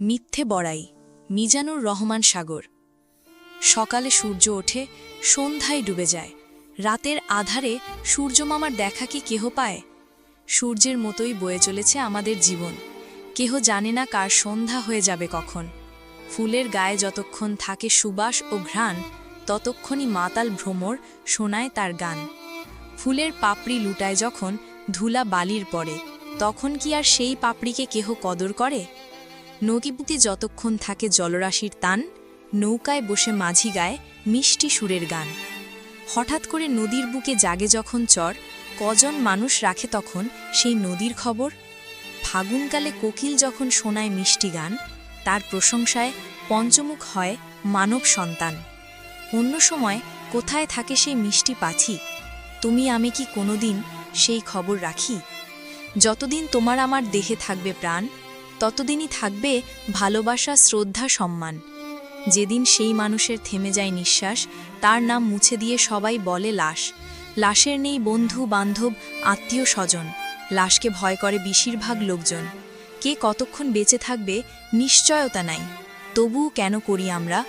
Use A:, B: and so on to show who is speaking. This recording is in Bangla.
A: মিথ্যে বড়াই, মিজানুর রহমান সাগর। সকালে সূর্য ওঠে, সন্ধ্যায় ডুবে যায়। রাতের আধারে সূর্যমামার দেখা কি কেহ পায়? সূর্যের মতোই বয়ে চলেছে আমাদের জীবন। কেহ জানে না কার সন্ধ্যা হয়ে যাবে কখন। ফুলের গায়ে যতক্ষণ থাকে সুবাস ও ঘ্রাণ, ততক্ষণই মাতাল ভ্রমর শোনায় তার গান। ফুলের পাপড়ি লুটায় যখন ধুলা বালির পরে, তখন কি আর সেই পাপড়িকে কেহ কদর করে? নদীপুতি যতক্ষণ থাকে জলরাশির তান, নৌকায় বসে মাঝি গায় মিষ্টি সুরের গান। হঠাৎ করে নদীর বুকে জাগে যখন চর, কজন মানুষ রাখে তখন সেই নদীর খবর? ফাগুনকালে কোকিল যখন শোনায় মিষ্টি গান, তার প্রশংসায় পঞ্চমুখ হয় মানব সন্তান। অন্য সময় কোথায় থাকে সেই মিষ্টি পাখি? তুমি, আমি কি কোনোদিন সেই খবর রাখি? যতদিন তোমার আমার দেহে থাকবে প্রাণ ততদিনই থাকবে ভালোবাসা, শ্রদ্ধা, সম্মান। যেদিন সেই মানুষের থেমে যায় নিঃশ্বাস, তার নাম মুছে দিয়ে সবাই বলে লাশ। লাশের নেই বন্ধু, বান্ধব, আত্মীয়, স্বজন। লাশকে ভয় করে বেশিরভাগ লোকজন। কে কতক্ষণ বেঁচে থাকবে নিশ্চয়তা নাই। তবুও কেন করি আমরা?